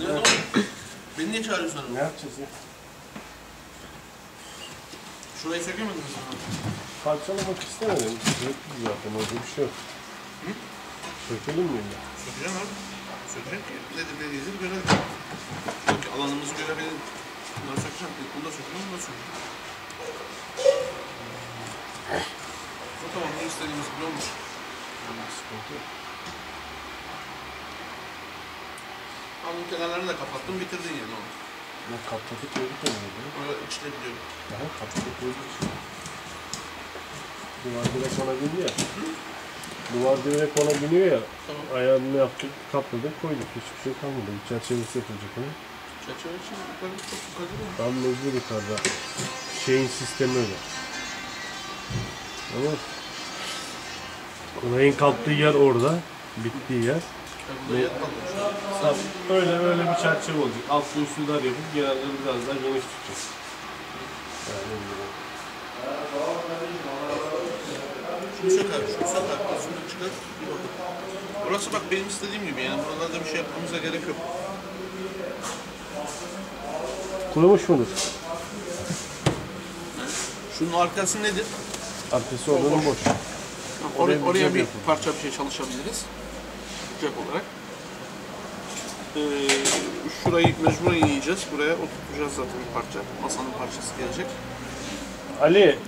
Ne oldu? Beni niye çağırıyorsun? Ne yapacağız ya? Şurayı sökemediniz mi? Parçalamak istemedim. Sürekli zaten orada bir şey yok. Sökelim mi ya? Sökeceğim abi. Sökeceğim ki nedir ne değildir görelim. Çünkü alanımızı görebilelim. Bunları sökeceğim. Bunu da sökeceğim, bunu da sökeceğim. O tamam, ne istediğimiz gibi olmuş. Sıkıntı yok. Alın kenarlarını da kapattım, bitirdin yani onu. Ya katladı koyduk onu ya. Öyle içine biliyorum. Daha katladı koyduk. Duvar direkt ona biniyor ya. Duvar direkt ona biniyor ya. Tamam. Ayağını yaptık, kapladık, koyduk. Hiçbir şey kalmadı. Bir çerçevesi yapılacak onu. Çerçeve için yukarı çok yukarı mi? Tam mecbur yukarıda. Şeyin sistemi öyle. Ama olayın kalktığı yer orada. Bittiği yer. Kalmamış. Tabii böyle böyle bir çerçeve olacak. Altlı üstü dar yapıp genelleri biraz daha geniş tutacağız. Yani Şunu sök abi, şunu sök abi. Şunu çıkar. Burası bak benim istediğim gibi yani buralarda bir şey yapmamıza gerek yok. kurumuş mudur? Şunun arkası nedir? Arkası oranın boş. Oraya, Oraya bir oraya bir parça bir şey çalışabiliriz. Cep olarak. Ee, şurayı mecburen yiyeceğiz. Buraya oturtacağız zaten bir parça. Masanın parçası gelecek. Ali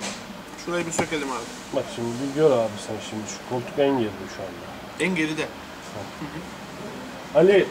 Şurayı bir sökelim abi. bak şimdi bir gör abi sen şimdi şu koltuk en geride şu anda. En geride. Ali